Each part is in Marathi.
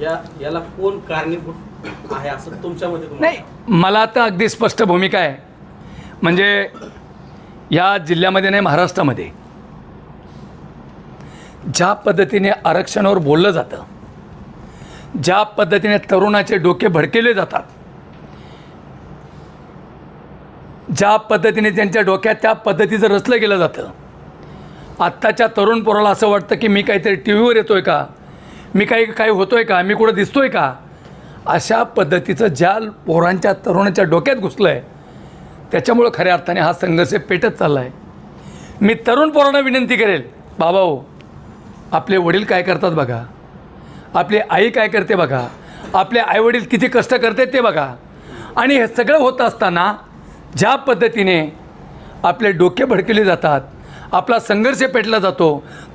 या याला कोण कारणीभूत आहे असं तुमच्या मते तुम्हाला नाही. मला तर अगदी स्पष्ट भूमिका आहे. म्हणजे या जिल्ह्यामध्ये नाही महाराष्ट्रामध्ये ज्या पद्धतीने आरक्षणावर बोललं जातं ज्या पद्धतीने तरुणाचे डोके भडकेले जातात ज्या पद्धतीने त्यांच्या डोक्यात त्या पद्धतीचं रचलं गेलं जातं आत्ताच्या तरुण पोराला असं वाटतं की मी काहीतरी टी व्हीवर येतो आहे का? मी काही काही होतो आहे का? मी कुठं दिसतो आहे का? अशा पद्धतीचं ज्या पोरांच्या तरुणाच्या डोक्यात घुसलं आहे त्याच्यामुळं खऱ्या अर्थाने हा संघर्ष पेटत चालला आहे मी तरुण पोरांना विनंती करेल बाबा हो आपले वडील काय करतात बघा. आपली आई काय करते बघा. आपले आईवडील किती कष्ट करतात ते बघा. आणि हे सगळं होत असताना ज्या पद्धतीने आपले डोके भडकले जातात आपला संघर्ष पेटला जातो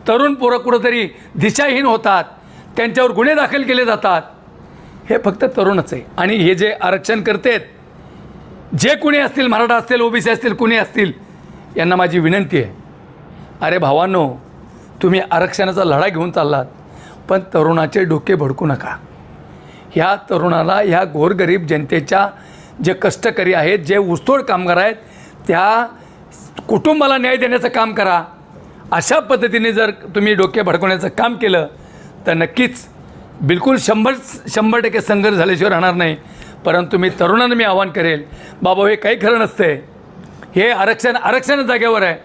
तरुण पोरं कुठंतरी दिशाहीन होतात त्यांच्यावर गुन्हे दाखल केले जातात. हे फक्त तरुणच आहे. आणि हे जे आरक्षण करतेत जे कुणी असतील मराठा असतील ओबीसी असतील कुणी असतील यांना माझी विनंती आहे. अरे भावांनो तुम्ही आरक्षणाचा लढा घेऊन चाललात पण तरुणाचे डोके भडकू नका. ह्या तरुणाला ह्या गोरगरीब जनतेच्या जे कष्टकरी आहेत जे ऊसतोड कामगार आहेत त्या कुटुंबाला न्याय देण्याचं काम करा. अशा पद्धतीने जर तुम्ही डोके भडकवण्याचं काम केलं तर नक्कीच बिलकुल शंभर शंभर टक्के संघर्ष झाल्याशिवाय राहणार नाही. परंतु मी तरुणांना मी आवाहन करेल बाबा हे काही खरं नसते हे आरक्षण आरक्षण जागेवर आहे.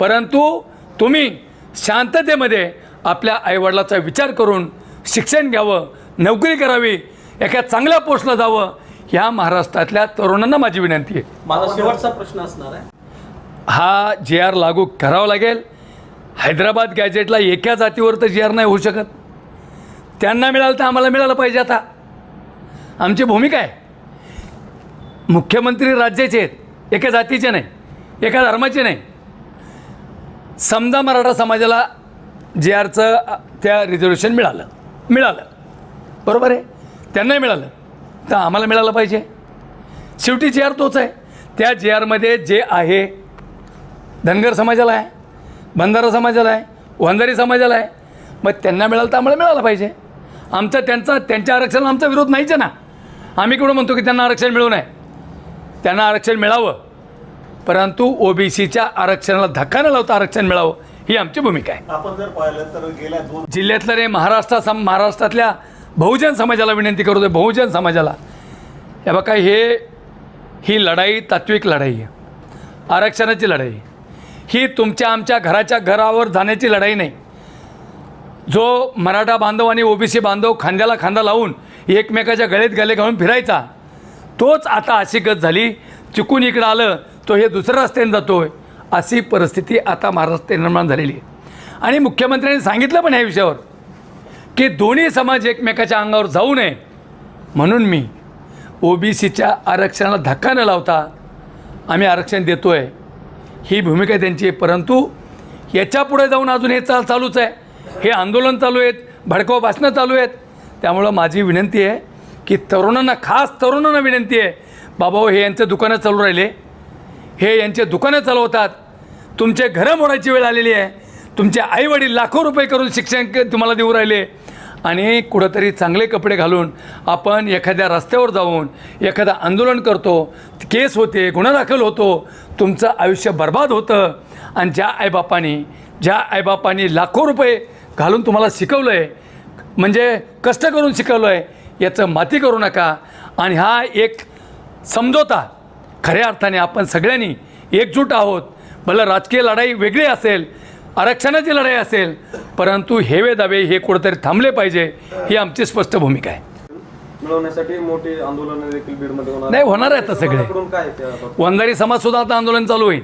परंतु तुम्ही शांततेमध्ये आपल्या आईवडिलाचा विचार करून शिक्षण घ्यावं नोकरी करावी एका चांगल्या पोस्टला जावं ह्या महाराष्ट्रातल्या तरुणांना माझी विनंती आहे. माझा शेवटचा प्रश्न असणार आहे. हा जे आर लागू करावा लागेल. हैदराबाद गॅजेटला एका जातीवर तर जी आर नाही होऊ शकत. त्यांना मिळालं तर आम्हाला मिळालं पाहिजे आता. आमची भूमिका आहे. मुख्यमंत्री राज्याचे आहेत. एका जातीचे नाही एका धर्माचे नाही. समजा मराठा समाजाला जे आरचं त्या रिझर्वेशन मिळालं मिळालं. बरोबर आहे? त्यांनाही मिळालं. तर आम्हाला मिळालं पाहिजे. शेवटी जे आर तोच आहे. त्या जे आरमध्ये जे आहे धनगर समाजाला आहे बंधारा समाजाला आहे वंजारी समाजाला आहे. मग त्यांना मिळालं तर आम्हाला मिळालं पाहिजे. आमचं त्यांचा त्यांच्या आरक्षणाला आमचा विरोध नाहीच आहे ना. आम्ही कुठं म्हणतो की त्यांना आरक्षण मिळू नये. त्यांना आरक्षण मिळावं. परंतु ओबीसीच्या आरक्षणाला धक्का न लावता आरक्षण मिळावं ही आमची भूमिका आहे. आपण जर पाहिलं तर गेल्या दोन जिल्ह्यातल्या रे महाराष्ट्रा सम महाराष्ट्रातल्या बहुजन समाजाला विनंती करतो बहुजन समाजाला. हे बघा हे ही लढाई तात्विक लढाई आहे. आरक्षणाची लढाई. आहे. ही तुमच्या आमच्या घराच्या घरावर जाण्याची लढाई नाही. जो मराठा बांधव आणि ओबीसी बांधव खांद्याला खांदा लावून एकमेकाच्या गळेत गले घालून फिरायचा तोच आता अशी गत झाली. चुकून इकडं आलं तो हे दुसऱ्या रस्त्याने जातोय. अशी परिस्थिती आता महाराष्ट्रात निर्माण झालेली आहे. आणि मुख्यमंत्र्यांनी सांगितलं पण ह्या विषयावर की दोन्ही समाज एकमेकाच्या अंगावर जाऊ नये. म्हणून मी ओबीसीच्या आरक्षणाला धक्का न लावता आम्ही आरक्षण देतो आहे ही भूमिका आहे त्यांची परंतु याच्यापुढे जाऊन अजून हे चाल चालूच आहे. हे आंदोलन चालू आहेत भडकाऊ भाषणं चालू आहेत. त्यामुळं माझी विनंती आहे की तरुणांना खास तरुणांना विनंती आहे बाबा हो, हे यांचं दुकानं चालू राहिले. हे यांचे दुकानं चालवतात. तुमचे घरं मोडायची वेळ आलेली आहे. तुमचे आईवडील लाखो रुपये करून शिक्षण तुम्हाला देऊ राहिले. आणि कुठंतरी चांगले कपडे घालून आपण एखाद्या रस्त्यावर जाऊन एखादं आंदोलन करतो केस होते गुन्हा दाखल होतो तुमचं आयुष्य बर्बाद होतं. आणि ज्या आईबापांनी ज्या आईबापांनी लाखो रुपये घालून तुम्हाला शिकवलं आहे म्हणजे कष्ट करून शिकवलं आहे याचं माती करू नका. आणि हा एक समजोता. खऱ्या अर्थाने आपण सगळ्यांनी एकजूट आहोत. भलं राजकीय लढाई वेगळी असेल आरक्षणाची लढाई असेल परंतु हेवे दावे हे कुठंतरी थांबले पाहिजे ही आमची स्पष्ट भूमिका आहे. मिळवण्यासाठी मोठी आंदोलन देखील बीडमध्ये होणार नाही, होणार आहेत आता सगळे. वंजारी समाज सुद्धा आता आंदोलन चालू होईल.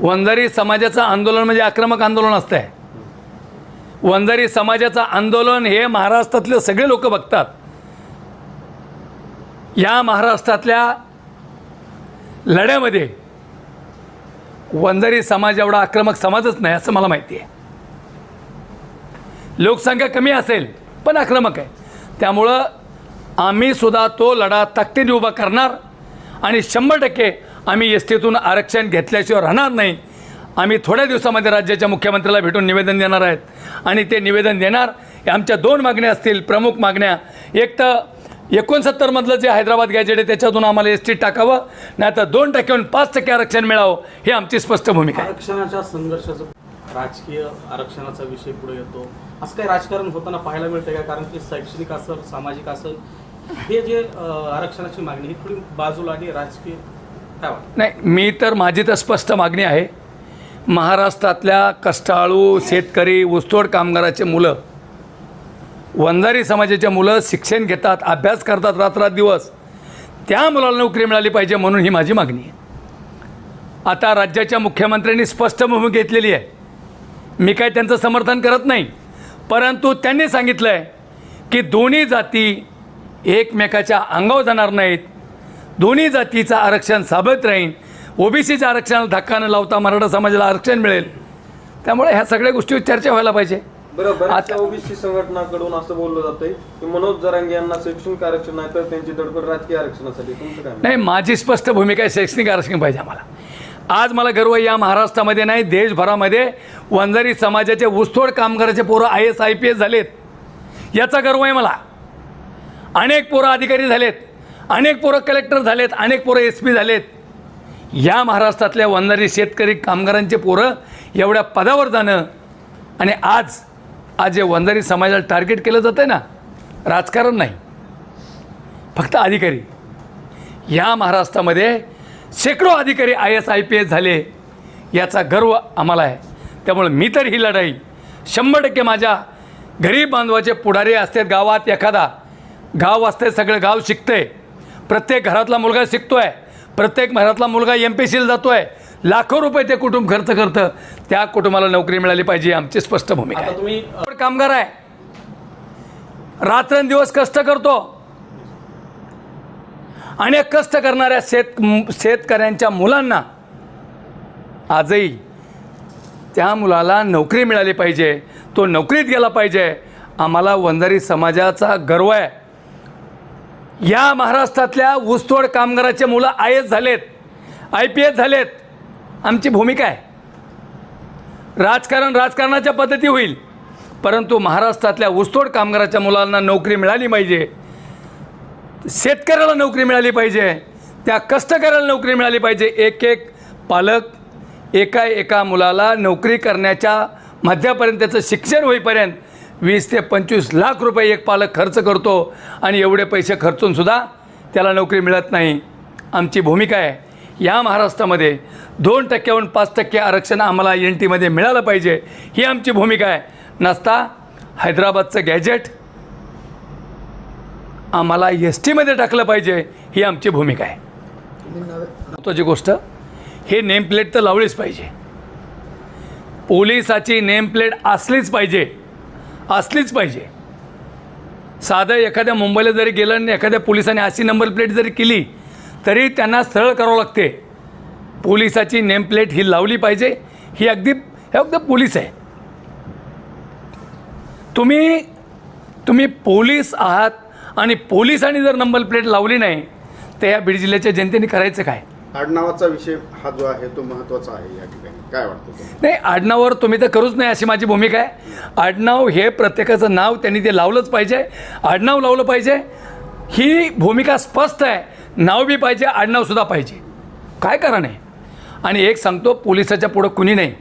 वंजारी समाजाचं आंदोलन म्हणजे आक्रमक आंदोलन असतं आहे वंजारी समाजाचं आंदोलन हे महाराष्ट्रातले सगळे लोक बघतात. या महाराष्ट्रातल्या लढ्यामध्ये वंजारी समाज एवढा आक्रमक समाजच नाही असं मला माहिती आहे. लोकसंख्या कमी असेल पण आक्रमक आहे. त्यामुळं आम्ही सुद्धा तो लढा ताकदीने उभा करणार आणि शंभर टक्के आम्ही एस टीतून आरक्षण घेतल्याशिवाय राहणार नाही. आम्ही थोड्या दिवसामध्ये राज्याच्या मुख्यमंत्र्याला भेटून निवेदन देणार आहेत. आणि ते निवेदन देणार आमच्या दोन मागण्या असतील प्रमुख मागण्या. एक तर एकोणसत्तरमधलं जे हैदराबाद गॅजेट आहे त्याच्यातून आम्हाला एस टीत टाकावं नाही तर दोन टक्क्याहून पाच टक्के आरक्षण मिळावं ही आमची स्पष्ट भूमिका आहे. आरक्षणाच्या संघर्षाचं राजकीय आरक्षणाचा विषय पुढे येतो. असं काही राजकारण होताना पाहायला मिळतं का? कारण की शैक्षणिक असेल सामाजिक असेल हे जे आरक्षणाची मागणी ही थोडी बाजूला आणि राजकीय नाही मी तर माझी तर स्पष्ट मागणी आहे महाराष्ट्रातल्या कष्टाळू शेतकरी ऊसतोड कामगाराचे मुलं. वंजारी समाजाचे मुलं शिक्षण घेतात अभ्यास करतात रात्रदिवस त्या मुलाला नोकरी मिळाली पाहिजे म्हणून ही माझी मागणी आहे. आता राज्याच्या मुख्यमंत्र्यांनी स्पष्ट भूमिका घेतलेली आहे. मी काय त्यांचं समर्थन करत नाही. परंतु त्यांनी सांगितलं आहे की दोन्ही जाती एकमेकाच्या अंगावर जाणार नाहीत. दोन्ही जातीचं आरक्षण साबत राहील ओबीसीच्या आरक्षणाला धक्का न लावता मराठा समाजाला आरक्षण मिळेल. त्यामुळे ह्या सगळ्या गोष्टीवर चर्चा व्हायला पाहिजे. बरं बऱ्याचशा आता- ओबीसी संघटनाकडून असं बोललं जातंय की मनोज जरांगे यांना शैक्षणिक आरक्षण नाही तर त्यांची धडपड राजकीय आरक्षणासाठी? नाही माझी स्पष्ट भूमिका आहे शैक्षणिक आरक्षण पाहिजे आम्हाला. आज मला गर्व आहे या महाराष्ट्रामध्ये नाही देशभरामध्ये वंजारी समाजाचे ऊसतोड कामगाराचे पोरं I S I P S झालेत. याचा गर्व आहे मला. अनेक पोरं अधिकारी झालेत अनेक पोरं कलेक्टर झालेत अनेक पोरं एस पी झालेत. या महाराष्ट्रातल्या वंदारी शेतकरी कामगारांचे पोरं एवढ्या पदावर जाणं आणि आज आज जे वंजारी समाजाला टार्गेट केलं जातं आहे ना राजकारण नाही. फक्त अधिकारी. या महाराष्ट्रामध्ये शेकडो अधिकारी I S I P S झाले याचा गर्व आम्हाला आहे. त्यामुळे मी तर ही लढाई शंभर टक्के माझ्या गरीब बांधवाचे पुढारी असतात गावात एखादा गाव असते सगळं गाव शिकतंय. प्रत्येक घरातला मुलगा शिकतो आहे प्रत्येक घरातला मुलगा एम पी सीला जातो आहे लाखो रुपये ते कुटुंब खर्च करतं. त्या कुटुंबाला नोकरी मिळाली पाहिजे आमची स्पष्ट भूमिका आहे. तुम्ही कामगार आहे. रात्रंदिवस कष्ट करतो. अनेक कष्ट करणाऱ्या शेत शेतकऱ्यांच्या मुलांना आजही त्या मुलाला नोकरी मिळाली पाहिजे. तो नोकरीत गेला पाहिजे. आम्हाला वंजारी समाजाचा गर्व आहे. या महाराष्ट्रातल्या ऊसतोड कामगाराचे मुलं आय एस झालेत आय पी एस झालेत. आमची भूमिका आहे. राजकारण राजकारणाच्या पद्धती होईल परंतु महाराष्ट्रातल्या ऊसतोड कामगाराच्या मुलांना नोकरी मिळाली पाहिजे. शेतकऱ्याला नोकरी मिळाली पाहिजे त्या कष्टकऱ्याला नोकरी मिळाली पाहिजे. एक एक पालक एका एका मुलाला नोकरी करण्याच्या मध्यापर्यंत त्याचं शिक्षण होईपर्यंत वीस ते पंचवीस लाख रुपये एक पालक खर्च करतो आणि एवढे पैसे खर्चूनसुद्धा त्याला नोकरी मिळत नाही. आमची भूमिका आहे या महाराष्ट्रामध्ये दोन टक्क्याहून पाच टक्के आरक्षण आम्हाला एन टीमध्ये मिळालं पाहिजे ही आमची भूमिका आहे. नसता हैदराबादचं गॅजेट आम्हाला एस टीमध्ये टाकलं पाहिजे ही आमची भूमिका आहे. महत्त्वाची गोष्ट हे नेमप्लेट तर लावलीच पाहिजे. पोलिसाची नेमप्लेट असलीच पाहिजे. असलीच पाहिजे. साधं एखाद्या मुंबईला जरी गेलं आणि एखाद्या पोलिसाने अशी नंबर प्लेट जरी केली तरी त्यांना सरळ करावं लागते. पोलिसाची नेम प्लेट ही लावली पाहिजे. ही अगदी हे अगदी पोलीस आहे. तुम्ही तुम्ही पोलीस आहात आणि पोलिसांनी जर नंबर प्लेट लावली नाही तर या बीड जिल्ह्याच्या जनतेने करायचं काय? आडनावाचा विषय हा जो आहे तो महत्त्वाचा आहे या ठिकाणी. काय वाटतं नाही आडनावर तुम्ही तर करूच नाही अशी माझी भूमिका आहे. आडनाव हे प्रत्येकाचं नाव त्यांनी ते लावलंच पाहिजे. आडनाव लावलं पाहिजे. ही भूमिका स्पष्ट आहे. नाव बी पाहिजे आडनावसुद्धा पाहिजे. काय कारण आहे? आणि एक सांगतो पोलिसाच्या पुढं कुणी नाही.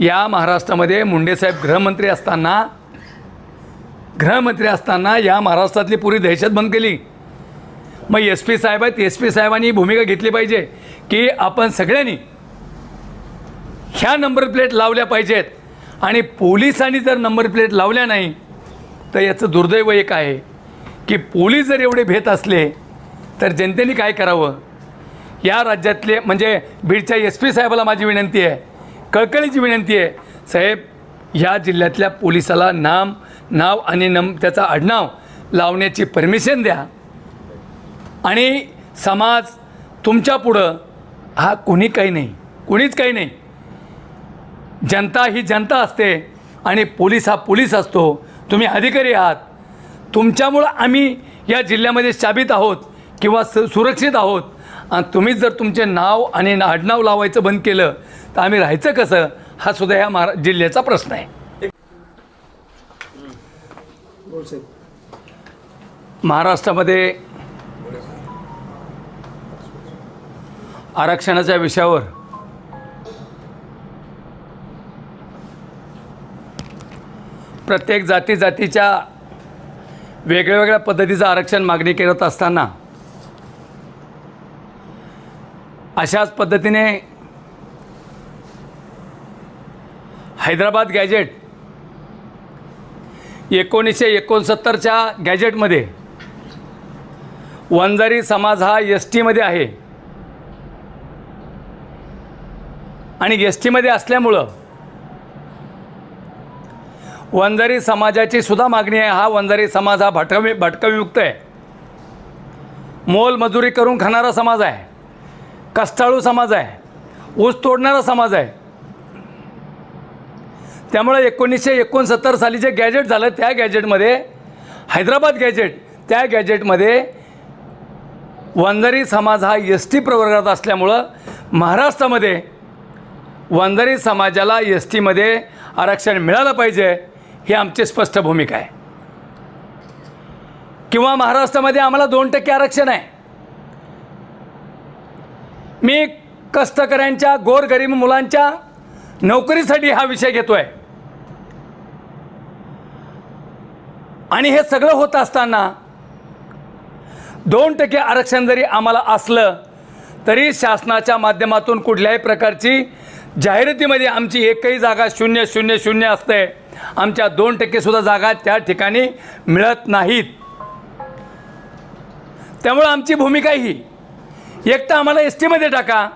या महाराष्ट्रामध्ये मुंडेसाहेब गृहमंत्री असताना गृहमंत्री असताना या महाराष्ट्रातली पुरी दहशत बंद केली. मग एस पी साहेब आहेत एस पी साहेबांनी ही भूमिका घेतली पाहिजे की आपण सगळ्यांनी ह्या नंबर प्लेट लावल्या पाहिजेत. आणि पोलिसांनी जर नंबर प्लेट लावल्या नाही तर याचं दुर्दैव एक आहे की पोलीस जर एवढे भेट असले तर जनतेने काय करावं? या राज्यातले म्हणजे बीडच्या एस पी साहेबाला माझी विनंती आहे कळकळीची विनंती आहे साहेब ह्या जिल्ह्यातल्या पोलिसाला नाम नाव आणि नम त्याचा आडनाव लावण्याची परमिशन द्या. आणि समाज तुमच्या पुढं हा कुणी काही नाही कुणीच काही नाही. जनता ही जनता असते आणि पोलीस हा पोलीस असतो. तुम्ही अधिकारी आहात. तुमच्यामुळं आम्ही या जिल्ह्यामध्ये शाबित आहोत किंवा स सुरक्षित आहोत. आणि तुम्हीच जर तुमचे नाव आणि आडनाव लावायचं बंद केलं तर आम्ही राहायचं कसं? हा सुद्धा ह्या महारा जिल्ह्याचा प्रश्न आहे. महाराष्ट्रामध्ये आरक्षणाच्या विषयावर. प्रत्येक जाती जातीच्या वेगळ्या पद्धतीचं आरक्षण मागणी करत असताना अशाच पद्धतीने हैदराबाद गॅजेट एकोणीसशे एकोणसत्तरच्या गॅजेटमध्ये वंजारी समाज हा एस टीमध्ये आहे. आणि एस टीमध्ये असल्यामुळं वंजारी समाजाची सुद्धा मागणी आहे. हा वंजारी समाज हा भटकवी भटकविमुक्त आहे. मोलमजुरी करून खाणारा समाज आहे. कष्टाळू समाज आहे. ऊस तोडणारा समाज आहे. त्यामुळे एकोणीसशे एकोणसत्तर साली जे गॅजेट झालं त्या गॅजेटमध्ये हैदराबाद गॅजेट त्या गॅजेटमध्ये वंजारी समाज हा एस टी प्रवर्गात असल्यामुळं महाराष्ट्रामध्ये वंजारी समाजाला एस टीमध्ये आरक्षण मिळालं पाहिजे ही आमची स्पष्ट भूमिका आहे. किंवा महाराष्ट्रामध्ये आम्हाला दोन टक्के आरक्षण आहे. मी कष्टकऱ्यांच्या गोरगरीब मुलांच्या नोकरीसाठी हा विषय घेतो आहे आणि हे सगळं होत असताना दोन टक्के आरक्षण जरी आम्हाला असलं तरी शासनाच्या माध्यमातून कुठल्याही प्रकारची जाहिरातीमध्ये आमची एकही जागा शून्य शून्य शून्य असते. आमच्या दोन टक्केसुद्धा जागा त्या ठिकाणी मिळत नाहीत. त्यामुळं आमची भूमिका ही एक तर आम्हाला एस टीमध्ये टाका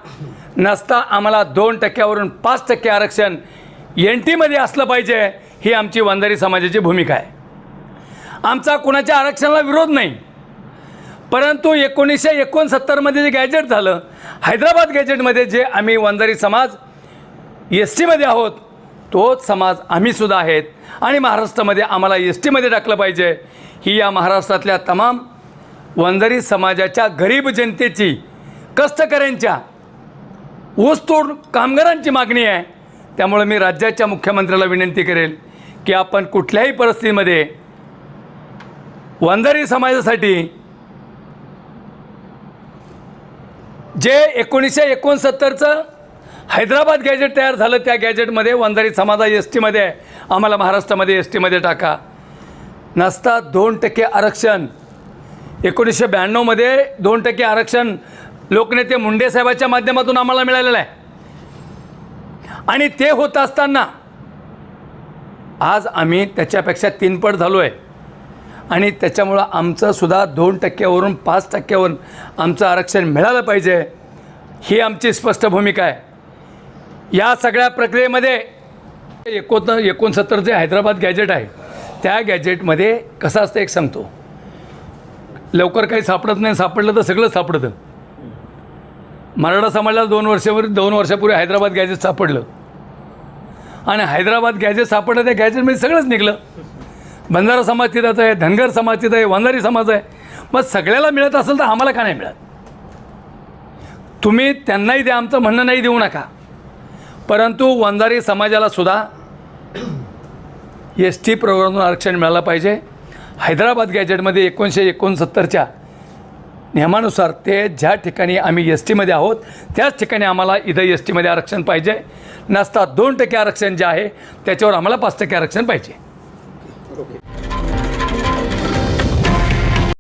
नसता आम्हाला दोन टक्क्यावरून पाच टक्के आरक्षण एन टीमध्ये असलं पाहिजे ही आमची वंजारी समाजाची भूमिका आहे. आमचा कुणाच्या आरक्षणाला विरोध नाही. परंतु एकोणीसशे एकोणसत्तरमध्ये जे गॅजेट झालं हैदराबाद गॅजेटमध्ये जे आम्ही वंजारी समाज एस टीमध्ये आहोत तोच समाज आम्हीसुद्धा आहेत. आणि महाराष्ट्रामध्ये आम्हाला एस टीमध्ये टाकलं पाहिजे. ही या महाराष्ट्रातल्या तमाम वंजारी समाजाच्या गरीब जनतेची कष्टकऱ्यांच्या ऊसतोड कामगारांची मागणी आहे. त्यामुळे मी राज्याच्या मुख्यमंत्र्याला विनंती करेल की आपण कुठल्याही परिस्थितीमध्ये वंजारी समाजासाठी जे एकोणीसशे एकोणसत्तरचं हैदराबाद गॅजेट तयार झालं त्या गॅजेटमध्ये वंजारी समाजा एस टीमध्ये आहे. आम्हाला महाराष्ट्रामध्ये एस टीमध्ये टाका. नसता दोन टक्के आरक्षण. एकोणीसशे ब्याण्णवमध्ये दोन टक्के आरक्षण लोकनेते मुंडे साहेबाच्या माध्यमातून आम्हाला मिळालेलं आहे. आणि ते होत असताना आज आम्ही त्याच्यापेक्षा तीनपट झालो आहे आणि त्याच्यामुळं आमचंसुद्धा दोन टक्क्यावरून पाच टक्क्यावरून आमचं आरक्षण मिळालं पाहिजे. ही आमची स्पष्ट भूमिका आहे. या सगळ्या प्रक्रियेमध्ये एकोण एकोणसत्तर जे हैदराबाद गॅजेट आहे त्या गॅजेटमध्ये कसं असतं एक सांगतो. लवकर काही सापडत नाही सापडलं तर सगळं सापडतं. मराठा समाजाला दोन वर्षापूर्वी दोन वर्षापूर्वी हैदराबाद गॅजेट सापडलं. आणि हैदराबाद गॅजेट सापडलं त्या गॅजेटमध्ये सगळंच निघलं. बंजारा समाज तिथाचा आहे धनगर समाज तिथं आहे वंजारी समाज आहे. मग सगळ्याला मिळत असेल तर आम्हाला का नाही मिळत? तुम्ही त्यांनाही द्या आमचं म्हणणं नाही देऊ नका. परंतु वंजारी समाजाला सुद्धा एस टी प्रोग्राममधून आरक्षण मिळालं पाहिजे. हैदराबाद गॅजेटमध्ये एकोणीसशे एकोणसत्तरच्या नियमानुसार ते ज्या ठिकाणी आम्ही एस टीमध्ये आहोत त्याच ठिकाणी आम्हाला इथं एस टीमध्ये आरक्षण पाहिजे. नसता दोन टक्के आरक्षण जे आहे त्याच्यावर आम्हाला पाच टक्के आरक्षण पाहिजे. ओके